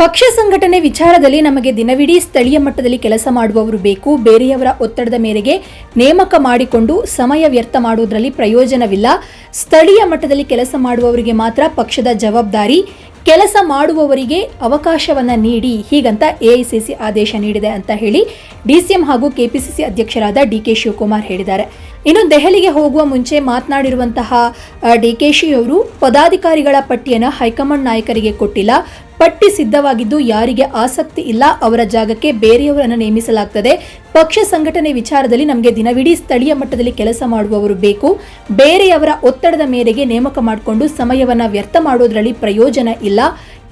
ಪಕ್ಷ ಸಂಘಟನೆ ವಿಚಾರದಲ್ಲಿ ನಮಗೆ ದಿನವಿಡೀ ಸ್ಥಳೀಯ ಮಟ್ಟದಲ್ಲಿ ಕೆಲಸ ಮಾಡುವವರು ಬೇಕು. ಬೇರೆಯವರ ಒತ್ತಡದ ಮೇರೆಗೆ ನೇಮಕ ಮಾಡಿಕೊಂಡು ಸಮಯ ವ್ಯರ್ಥ ಮಾಡುವುದರಲ್ಲಿ ಪ್ರಯೋಜನವಿಲ್ಲ. ಸ್ಥಳೀಯ ಮಟ್ಟದಲ್ಲಿ ಕೆಲಸ ಮಾಡುವವರಿಗೆ ಮಾತ್ರ ಪಕ್ಷದ ಜವಾಬ್ದಾರಿ. ಕೆಲಸ ಮಾಡುವವರಿಗೆ ಅವಕಾಶವನ್ನ ನೀಡಿ. ಹೀಗಂತ ಎಐಸಿಸಿ ಆದೇಶ ನೀಡಿದೆ ಅಂತ ಹೇಳಿ ಡಿಸಿಎಂ ಹಾಗೂ ಕೆಪಿಸಿಸಿ ಅಧ್ಯಕ್ಷರಾದ ಡಿಕೆ ಶಿವಕುಮಾರ್ ಹೇಳಿದ್ದಾರೆ. ಇನ್ನು ದೆಹಲಿಗೆ ಹೋಗುವ ಮುಂಚೆ ಮಾತನಾಡಿರುವಂತಹ ಡಿಕೆಶಿ ಅವರು ಪದಾಧಿಕಾರಿಗಳ ಪಟ್ಟಿಯನ್ನು ಹೈಕಮಾಂಡ್ ನಾಯಕರಿಗೆ ಕೊಟ್ಟಿಲ್ಲ. ಪಟ್ಟಿ ಸಿದ್ಧವಾಗಿದ್ದು ಯಾರಿಗೆ ಆಸಕ್ತಿ ಇಲ್ಲ, ಅವರ ಜಾಗಕ್ಕೆ ಬೇರೆಯವರನ್ನು ನೇಮಿಸಲಾಗ್ತದೆ. ಪಕ್ಷ ಸಂಘಟನೆ ವಿಚಾರದಲ್ಲಿ ನಮಗೆ ದಿನವಿಡೀ ಸ್ಥಳೀಯ ಮಟ್ಟದಲ್ಲಿ ಕೆಲಸ ಮಾಡುವವರು ಬೇಕು. ಬೇರೆಯವರ ಒತ್ತಡದ ಮೇರೆಗೆ ನೇಮಕ ಮಾಡಿಕೊಂಡು ಸಮಯವನ್ನು ವ್ಯರ್ಥ ಮಾಡೋದ್ರಲ್ಲಿ ಪ್ರಯೋಜನ ಇಲ್ಲ.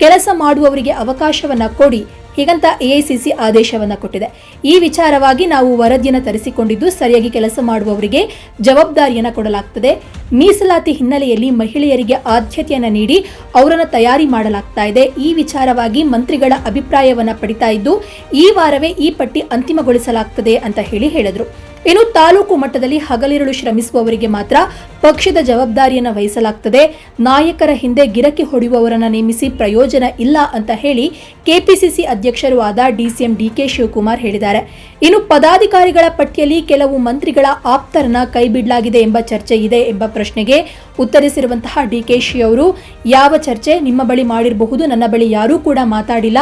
ಕೆಲಸ ಮಾಡುವವರಿಗೆ ಅವಕಾಶವನ್ನು ಕೊಡಿ. ಹೀಗಂತ ಎಐಸಿಸಿ ಆದೇಶವನ್ನ ಕೊಟ್ಟಿದೆ. ಈ ವಿಚಾರವಾಗಿ ನಾವು ವರದಿಯನ್ನು ತರಿಸಿಕೊಂಡಿದ್ದು ಸರಿಯಾಗಿ ಕೆಲಸ ಮಾಡುವವರಿಗೆ ಜವಾಬ್ದಾರಿಯನ್ನು ಕೊಡಲಾಗ್ತದೆ. ಮೀಸಲಾತಿ ಹಿನ್ನೆಲೆಯಲ್ಲಿ ಮಹಿಳೆಯರಿಗೆ ಆದ್ಯತೆಯನ್ನು ನೀಡಿ ಅವರನ್ನು ತಯಾರಿ ಮಾಡಲಾಗ್ತಾ ಇದೆ. ಈ ವಿಚಾರವಾಗಿ ಮಂತ್ರಿಗಳ ಅಭಿಪ್ರಾಯವನ್ನ ಪಡಿತಾ ಇದ್ದು, ಈ ವಾರವೇ ಈ ಪಟ್ಟಿ ಅಂತಿಮಗೊಳಿಸಲಾಗ್ತದೆ ಅಂತ ಹೇಳಿ ಹೇಳಿದರು. ಇನ್ನು ತಾಲೂಕು ಮಟ್ಟದಲ್ಲಿ ಹಗಲಿರುಳು ಶ್ರಮಿಸುವವರಿಗೆ ಮಾತ್ರ ಪಕ್ಷದ ಜವಾಬ್ದಾರಿಯನ್ನು ವಹಿಸಲಾಗ್ತದೆ. ನಾಯಕರ ಹಿಂದೆ ಗಿರಕಿ ಹೊಡೆಯುವವರನ್ನು ನೇಮಿಸಿ ಪ್ರಯೋಜನ ಇಲ್ಲ ಅಂತ ಹೇಳಿ ಕೆಪಿಸಿಸಿ ಅಧ್ಯಕ್ಷರು ಆದ ಡಿಸಿಎಂ ಡಿಕೆ ಶಿವಕುಮಾರ್ ಹೇಳಿದ್ದಾರೆ. ಇನ್ನು ಪದಾಧಿಕಾರಿಗಳ ಪಟ್ಟಿಯಲ್ಲಿ ಕೆಲವು ಮಂತ್ರಿಗಳ ಆಪ್ತರನ್ನ ಕೈಬಿಡಲಾಗಿದೆ ಎಂಬ ಚರ್ಚೆ ಇದೆ ಎಂಬ ಪ್ರಶ್ನೆಗೆ ಉತ್ತರಿಸಿರುವಂತಹ ಡಿಕೆಶಿ ಅವರು ಯಾವ ಚರ್ಚೆ ನಿಮ್ಮ ಬಳಿ ಮಾಡಿರಬಹುದು, ನನ್ನ ಬಳಿ ಯಾರೂ ಕೂಡ ಮಾತಾಡಿಲ್ಲ.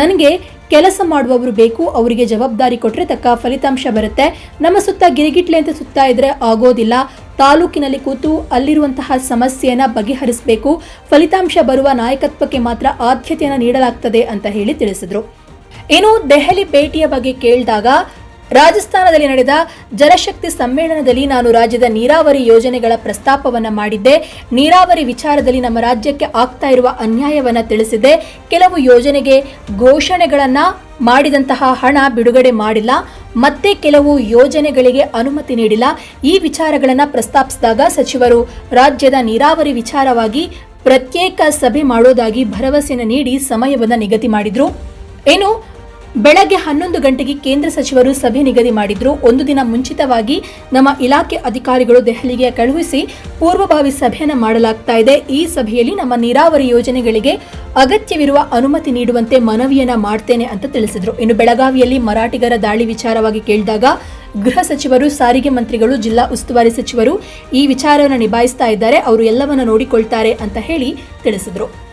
ನನಗೆ ಕೆಲಸ ಮಾಡುವವರು ಬೇಕು, ಅವರಿಗೆ ಜವಾಬ್ದಾರಿ ಕೊಟ್ಟರೆ ತಕ್ಕ ಫಲಿತಾಂಶ ಬರುತ್ತೆ. ನಮ್ಮ ಸುತ್ತ ಗಿರಿಗಿಟ್ಲೆ ಅಂತ ಸುತ್ತಾ ಇದ್ರೆ ಆಗೋದಿಲ್ಲ. ತಾಲೂಕಿನಲ್ಲಿ ಕೂತು ಅಲ್ಲಿರುವಂತಹ ಸಮಸ್ಯೆಯನ್ನ ಬಗೆಹರಿಸಬೇಕು. ಫಲಿತಾಂಶ ಬರುವ ನಾಯಕತ್ವಕ್ಕೆ ಮಾತ್ರ ಆದ್ಯತೆಯನ್ನು ನೀಡಲಾಗ್ತದೆ ಅಂತ ಹೇಳಿ ತಿಳಿಸಿದ್ರು. ಇನ್ನು ದೆಹಲಿ ಭೇಟಿಯ ಬಗ್ಗೆ ಕೇಳಿದಾಗ ರಾಜಸ್ಥಾನದಲ್ಲಿ ನಡೆದ ಜಲಶಕ್ತಿ ಸಮ್ಮೇಳನದಲ್ಲಿ ನಾನು ರಾಜ್ಯದ ನೀರಾವರಿ ಯೋಜನೆಗಳ ಪ್ರಸ್ತಾಪವನ್ನು ಮಾಡಿದ್ದೆ. ನೀರಾವರಿ ವಿಚಾರದಲ್ಲಿ ನಮ್ಮ ರಾಜ್ಯಕ್ಕೆ ಆಗ್ತಾ ಇರುವ ಅನ್ಯಾಯವನ್ನು ತಿಳಿಸಿದೆ. ಕೆಲವು ಯೋಜನೆಗೆ ಘೋಷಣೆಗಳನ್ನು ಮಾಡಿದಂತಹ ಹಣ ಬಿಡುಗಡೆ ಮಾಡಿಲ್ಲ. ಮತ್ತೆ ಕೆಲವು ಯೋಜನೆಗಳಿಗೆ ಅನುಮತಿ ನೀಡಿಲ್ಲ. ಈ ವಿಚಾರಗಳನ್ನು ಪ್ರಸ್ತಾಪಿಸಿದಾಗ ಸಚಿವರು ರಾಜ್ಯದ ನೀರಾವರಿ ವಿಚಾರವಾಗಿ ಪ್ರತ್ಯೇಕ ಸಭೆ ಮಾಡೋದಾಗಿ ಭರವಸೆಯನ್ನು ನೀಡಿ ಸಮಯವನ್ನು ನಿಗದಿ ಮಾಡಿದರು. ಏನು? ಬೆಳಗ್ಗೆ ಹನ್ನೊಂದು ಗಂಟೆಗೆ ಕೇಂದ್ರ ಸಚಿವರು ಸಭೆ ನಿಗದಿ ಮಾಡಿದ್ರು. ಒಂದು ದಿನ ಮುಂಚಿತವಾಗಿ ನಮ್ಮ ಇಲಾಖೆ ಅಧಿಕಾರಿಗಳು ದೆಹಲಿಗೆ ಕಳುಹಿಸಿ ಪೂರ್ವಭಾವಿ ಸಭೆಯನ್ನು ಮಾಡಲಾಗ್ತಾ ಇದೆ. ಈ ಸಭೆಯಲ್ಲಿ ನಮ್ಮ ನೀರಾವರಿ ಯೋಜನೆಗಳಿಗೆ ಅಗತ್ಯವಿರುವ ಅನುಮತಿ ನೀಡುವಂತೆ ಮನವಿಯನ್ನ ಮಾಡ್ತೇನೆ ಅಂತ ತಿಳಿಸಿದ್ರು. ಇನ್ನು ಬೆಳಗಾವಿಯಲ್ಲಿ ಮರಾಠಿಗರ ದಾಳಿ ವಿಚಾರವಾಗಿ ಕೇಳಿದಾಗ ಗೃಹ ಸಚಿವರು, ಸಾರಿಗೆ ಮಂತ್ರಿಗಳು, ಜಿಲ್ಲಾ ಉಸ್ತುವಾರಿ ಸಚಿವರು ಈ ವಿಚಾರವನ್ನು ನಿಭಾಯಿಸ್ತಾ ಇದ್ದಾರೆ. ಅವರು ಎಲ್ಲವನ್ನ ನೋಡಿಕೊಳ್ತಾರೆ ಅಂತ ಹೇಳಿ ತಿಳಿಸಿದ್ರು.